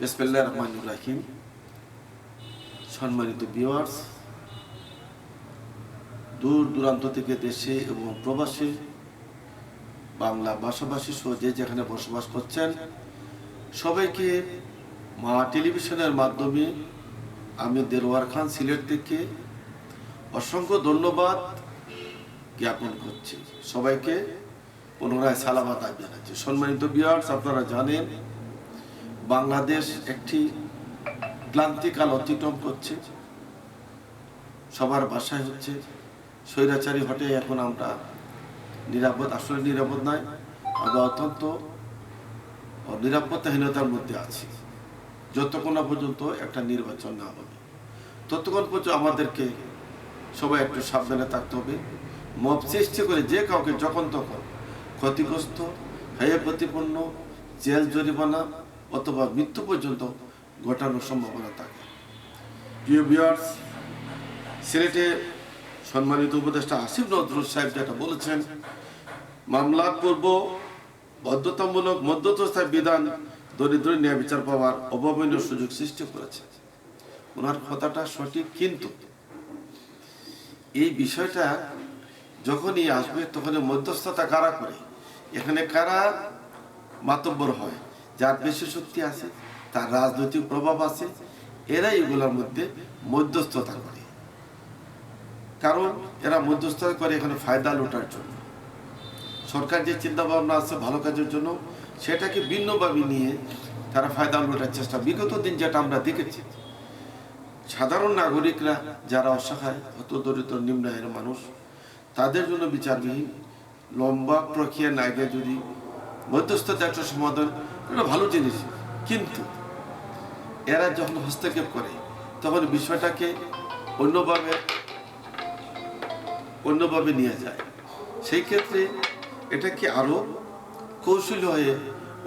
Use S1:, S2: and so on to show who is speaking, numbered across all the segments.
S1: বিসমিল্লাহ রহমানুর রাহিম। সম্মানিত ভিউয়ার্স দূর দূরান্ত থেকে দেশে এবং প্রবাসী, বাংলা ভাষাভাষী সহ যে যেখানে বসবাস করছেন, সবাইকে মা টেলিভিশনের মাধ্যমে আমি দেরওয়ার খান সিলেট থেকে অসংখ্য ধন্যবাদ জ্ঞাপন করছি। সবাইকে পুনরায় সালামাত জানাচ্ছি। সম্মানিত বিয়ার্স আপনারা জানেন বাংলাদেশ একটি ক্লান্তিকাল অতিক্রম করছে। সবার বাসায় হচ্ছে স্বৈরাচারী হটে এখন আমরা নিরাপদ, আসলে নিরাপদ নয়, আমরা অত্যন্ত নিরাপত্তাহীনতার মধ্যে আছি। যতক্ষণ না পর্যন্ত একটা নির্বাচন না হবে। ততক্ষণ পর্যন্ত আমাদেরকে সবাই একটু সাবধানে থাকতে হবে। মব সৃষ্টি করে যে কাউকে যখন তখন ক্ষতিগ্রস্ত হেয় প্রতিপন্ন, জেল জরিমানা অথবা মৃত্যু পর্যন্ত ঘটানোর সম্ভাবনা থাকে। প্রিয় বিয়ার্স সিলেটে সম্মানিত উপদেষ্টা আসিফ নজরুল সাহেব যেটা বলেছেন মামলা পূর্ব বাধ্যতামূলক মধ্যস্থতায় বিধান দরিদ্র ন্যায় বিচার পাওয়ার অভাবনীয় সুযোগ সৃষ্টি করেছে। ওনার কথাটা সঠিক কিন্তু এই বিষয়টা যখনই আসবে তখনই মধ্যস্থতা কারা করে? এখানে কারা মাতব্বর হয়? যার বেশি শক্তি আছে, তার রাজনৈতিক প্রভাব আছে, এরাই এগুলোর মধ্যে মধ্যস্থতা করে। কারণ এরা মধ্যস্থতা করে এখানে ফায়দা লোটার জন্য। সরকার যে চিন্তা ভাবনা আছে ভালো কাজের জন্য, সেটাকে ভিন্নভাবে নিয়ে তারা ফায়দা লোটার চেষ্টা। বিগত দিন যেটা আমরা দেখেছি, সাধারণ নাগরিকরা যারা অসহায় হত দরিদ্র নিম্ন আয়ের মানুষ, তাদের জন্য বিচারবিহীন লম্বা প্রক্রিয়া না গিয়ে যদি মধ্যস্থতা একটা সমাধান এটা ভালো জিনিস। কিন্তু এরা যখন হস্তক্ষেপ করে, তখন বিষয়টাকে অন্যভাবে অন্যভাবে নিয়ে যায়। সেই ক্ষেত্রে এটা কি আরও কৌশলী হয়ে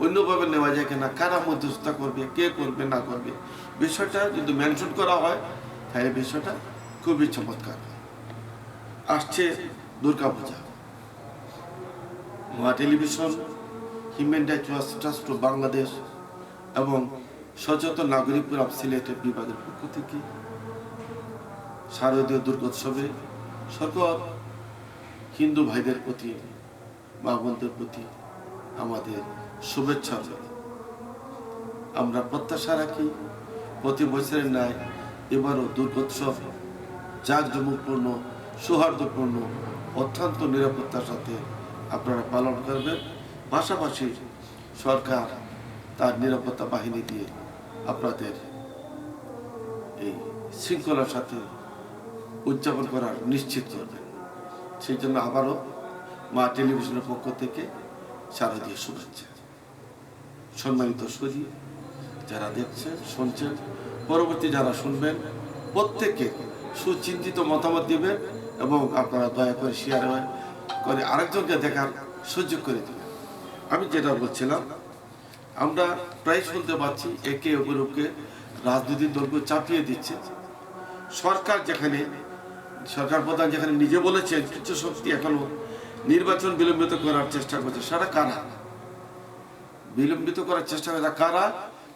S1: অন্যভাবে নেওয়া যায় কিনা, কারা মধ্যস্থতা করবে, কে করবে, না করবে, বিষয়টা যদি মেনশন করা হয়, তাহলে বিষয়টা খুবই চমৎকার। আসছে দুর্গা পূজা মা television Human Rights Watch Trust Bangladesh এবং সচেতন নাগরিক ফোরাম সিলেটের বিভাগের পক্ষ থেকে শারদীয় দুর্গোৎসবে সকল হিন্দু ভাইদের প্রতি, মা বোনদের প্রতি আমাদের শুভেচ্ছা। আমরা প্রত্যাশা রাখি প্রতি বছরের ন্যায় এবারও দুর্গোৎসব জাঁকজমকপূর্ণ, সৌহার্দ্যপূর্ণ, অত্যন্ত নিরাপত্তার সাথে আপনারা পালন করবেন পাশাপাশি সরকার তার নিরাপত্তা বাহিনী দিয়ে আপনাদের এই শৃঙ্খলার সাথে উদযাপন করার নিশ্চিত করবেন। সেই জন্য আবারও মা টেলিভিশনের পক্ষ থেকে শারদীয় শুভেচ্ছা। সম্মানিত সুদী যারা দেখছেন, শুনছেন, পরবর্তী যারা শুনবেন প্রত্যেকে সুচিন্তিত মতামত দিবেন এবং আপনারা দয়া করে শেয়ার করে আরেকজনকে দেখার সুযোগ করে দেবেন। আমি যেটা বলছিলাম, আমরা প্রায় শুনতে পাচ্ছি একে অপরকে রাজনৈতিক দলকে চাপিয়ে দিচ্ছে। সরকার যেখানে, সরকার প্রধান যেখানে নিজে বলেছেন, কিছু শক্তি এখনও নির্বাচন বিলম্বিত করার চেষ্টা করছে। সেটা কারা? বিলম্বিত করার চেষ্টা করে কারা?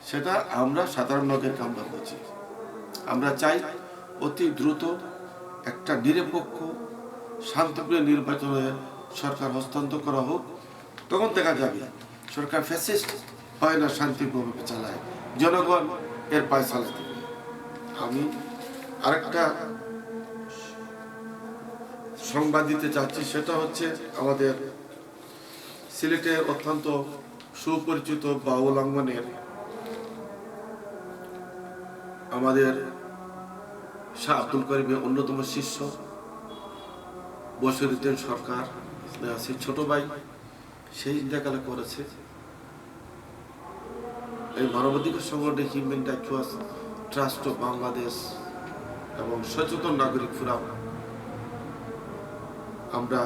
S1: সেটা আমরা সাধারণ লোকের কামনা করছি আমরা চাই অতি দ্রুত একটা নিরপেক্ষ শান্তপ্রিয় নির্বাচনে সরকার হস্তান্তর করা হোক। তখন দেখা যাবে, সরকার ফ্যাসিস্ট হয় না শান্তিপ্রভাবে চালায়। জনগণ এর পায় চালাতে আমি আরেকটা সংবাদ দিতে চাচ্ছি, সেটা হচ্ছে আমাদের সিলেটের অত্যন্ত সুপরিচিত বাউল অঙ্গনের আমাদের শাহ আব্দুল করিমের অন্যতম শিষ্য, বসিরুদ্দিন সরকার ছোট ভাই। সেই ইন্তেকালে করেছে। এই মানবাধিকার সংগঠন Human Rights Watch Trust of Bangladesh এবং সচেতন নাগরিক ফোরাম। আমরা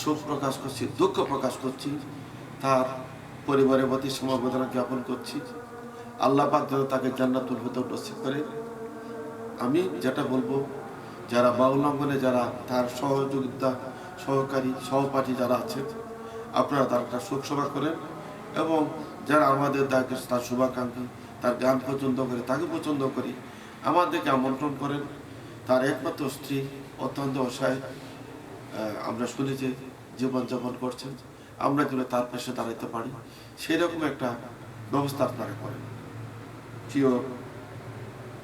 S1: শোক প্রকাশ করছি, দুঃখ প্রকাশ করছি, তার পরিবারের প্রতি সমবেদনা জ্ঞাপন করছি। আল্লাহ পাক যেন তাকে জান্নাতুল ভেতর নসিব করে। আমি যেটা বলব, যারা বাউল অঙ্গনে যারা তার সহযোগিতা সহকারী সহপাঠী যারা আছেন আপনারা তার একটা শোক সভা করেন এবং যারা আমাদের তাকে তার শুভাকাঙ্ক্ষী, তার গান পছন্দ করে, তাকে পছন্দ করি, আমাদেরকে আমন্ত্রণ করেন। তার একমাত্র স্ত্রী অত্যন্ত অসহায় আমরা শুনেছি জীবনযাপন করছেন। আমরা যেন তার পাশে দাঁড়াতে পারি। সেই রকম একটা ব্যবস্থা আপনারা করেন। প্রিয়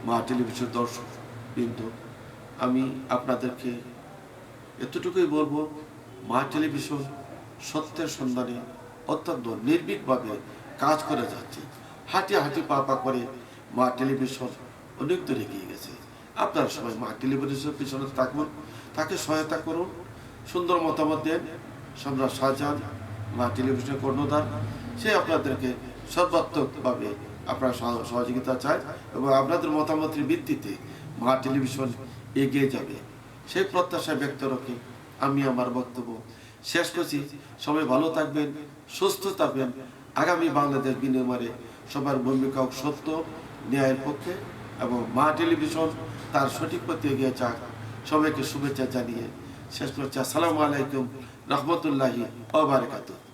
S1: মা টেলিভিশন দর্শক কিন্তু আমি আপনাদেরকে এতটুকুই বলব, মা টেলিভিশন সত্যের সন্ধানে অত্যন্ত নির্ভীকভাবে কাজ করে যাচ্ছে। হাঁটি হাঁটি পা পা করে মা টেলিভিশন অনেক দূর এগিয়ে গেছে। আপনারা সবাই মা টেলিভিশনের পিছনে থাকুন, তাকে সহায়তা করুন। সুন্দর মতামত দেন, সম্রাট শাহজাহান, মা টেলিভিশনের কর্ণধার। সে আপনাদেরকে সর্বাত্মকভাবে আপনার সহ- সহযোগিতা চায় এবং আপনাদের মতামতের ভিত্তিতে মা টেলিভিশন এগিয়ে যাবে। সেই প্রত্যাশা ব্যক্ত রেখে আমি আমার বক্তব্য শেষ করছি। সবাই ভালো থাকবেন, সুস্থ থাকবেন। আগামী বাংলাদেশ বিনিময়ে সবার ভূমিকা সত্য, ন্যায়ের পক্ষে এবং মা টেলিভিশন তার সঠিক পথে এগিয়ে যাক। সবাইকে শুভেচ্ছা জানিয়ে শেষ করছি। আসসালামু আলাইকুম, রহমতুল্লাহি ওবারাকাতুহ